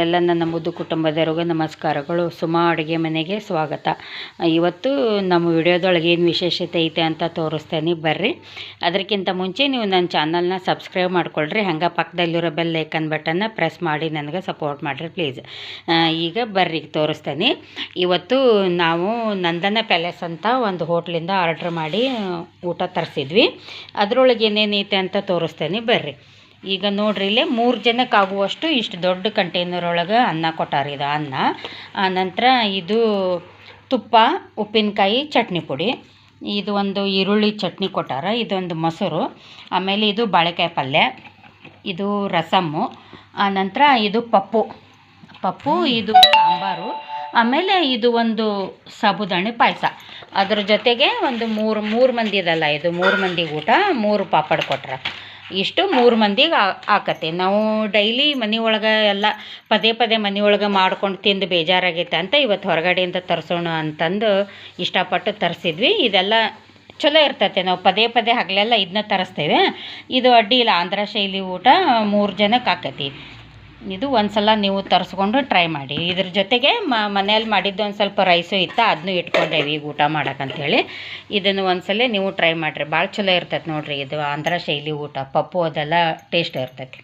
ಎಲ್ಲ ನನ್ನ ಮುದ್ದು ಕುಟುಂಬದವ್ರಿಗೆ ನಮಸ್ಕಾರಗಳು. ಸುಮಾ ಅಡುಗೆ ಮನೆಗೆ ಸ್ವಾಗತ. ಇವತ್ತು ನಮ್ಮ ವಿಡಿಯೋದೊಳಗೆ ಏನು ವಿಶೇಷತೆ ಐತೆ ಅಂತ ತೋರಿಸ್ತೇನೆ. ಬರ್ರಿ. ಅದಕ್ಕಿಂತ ಮುಂಚೆ ನೀವು ನನ್ನ ಚಾನಲ್ನ ಸಬ್ಸ್ಕ್ರೈಬ್ ಮಾಡ್ಕೊಳ್ರಿ. ಹಂಗೆ ಪಕ್ಕದಲ್ಲಿರೋ ಬೆಲ್ ಐಕನ್ ಬಟನ್ನ ಪ್ರೆಸ್ ಮಾಡಿ ನನಗೆ ಸಪೋರ್ಟ್ ಮಾಡಿರಿ ಪ್ಲೀಸ್. ಈಗ ಬರ್ರಿ, ತೋರಿಸ್ತೇನೆ. ಇವತ್ತು ನಾವು ನಂದನ ಪ್ಯಾಲೇಸ್ ಅಂತ ಒಂದು ಹೋಟ್ಲಿಂದ ಆರ್ಡ್ರ್ ಮಾಡಿ, ಊಟ ತರಿಸಿದ್ವಿ. ಅದರೊಳಗೆ ಏನೇನೈತೆ ಅಂತ ತೋರಿಸ್ತೇನೆ. ಬರ್ರಿ. ಈಗ ನೋಡ್ರಿ ಇಲ್ಲಿ ಮೂರು ಜನಕ್ಕೆ ಆಗುವಷ್ಟು ಇಷ್ಟು ದೊಡ್ಡ ಕಂಟೈನರ್ ಒಳಗೆ ಅನ್ನ ಕೊಟ್ಟಾರ ಇದು ಅನ್ನ. ಆನಂತರ ಇದು ತುಪ್ಪ, ಉಪ್ಪಿನಕಾಯಿ, ಚಟ್ನಿ ಪುಡಿ. ಇದು ಒಂದು ಈರುಳ್ಳಿ ಚಟ್ನಿ ಕೊಟ್ಟಾರ, ಇದೊಂದು ಮೊಸರು. ಆಮೇಲೆ ಇದು ಬಾಳೆಕಾಯಿ ಪಲ್ಯ, ಇದು ರಸಮ್ಮು. ಆನಂತರ ಇದು ಪಪ್ಪು. ಪಪ್ಪು, ಇದು ಸಾಂಬಾರು. ಆಮೇಲೆ ಇದು ಒಂದು ಸಾಬುದಾಣಿ ಪಾಯಸ. ಅದ್ರ ಜೊತೆಗೆ ಒಂದು ಮೂರು ಮೂರು ಮಂದಿ ಇದಲ್ಲ, ಇದು ಮೂರು ಮಂದಿಗೆ ಊಟ, ಮೂರು ಪಾಪಡ್ ಕೊಟ್ರ. ಇಷ್ಟು ಮೂರು ಮಂದಿಗೆ ಆಕತಿ ನಾವು ಡೈಲಿ ಮನೆ ಒಳಗೆ ಎಲ್ಲ ಪದೇ ಪದೇ ಮನೆ ಒಳಗೆ ಮಾಡ್ಕೊಂಡು ತಿಂದು ಬೇಜಾರಾಗೈತೆ ಅಂತ ಇವತ್ತು ಹೊರಗಡೆಯಿಂದ ತರಿಸೋಣ ಅಂತಂದು ಇಷ್ಟಪಟ್ಟು ತರಿಸಿದ್ವಿ. ಇದೆಲ್ಲ ಚಲೋ ಇರ್ತೈತೆ. ನಾವು ಪದೇ ಪದೇ ಹಗಲೆಲ್ಲ ಇದನ್ನ ತರಿಸ್ತೇವೆ. ಇದು ಅಡ್ಡಿ ಇಲ್ಲ. ಆಂಧ್ರ ಶೈಲಿ ಊಟ ಮೂರು ಜನಕ್ಕೆ ಆಕತಿ. ಇದು ಒಂದು ಸಲ ನೀವು ತರಿಸ್ಕೊಂಡು ಟ್ರೈ ಮಾಡಿ. ಇದ್ರ ಜೊತೆಗೆ ಮನೇಲಿ ಮಾಡಿದ್ದು ಒಂದು ಸ್ವಲ್ಪ ರೈಸು ಇತ್ತು ಅದನ್ನು ಇಟ್ಕೊಂಡೇವಿ ಈಗ ಊಟ ಮಾಡೋಕ್ಕಂಥೇಳಿ ಇದನ್ನು ಒಂದ್ಸಲ ನೀವು ಟ್ರೈ ಮಾಡಿರಿ. ಭಾಳ ಚಲೋ ಇರ್ತೈತೆ ನೋಡಿರಿ ಇದು ಆಂಧ್ರ ಶೈಲಿ ಊಟ. ಪಪ್ಪು ಅದೆಲ್ಲ ಟೇಸ್ಟ್ ಇರ್ತೈತಿ.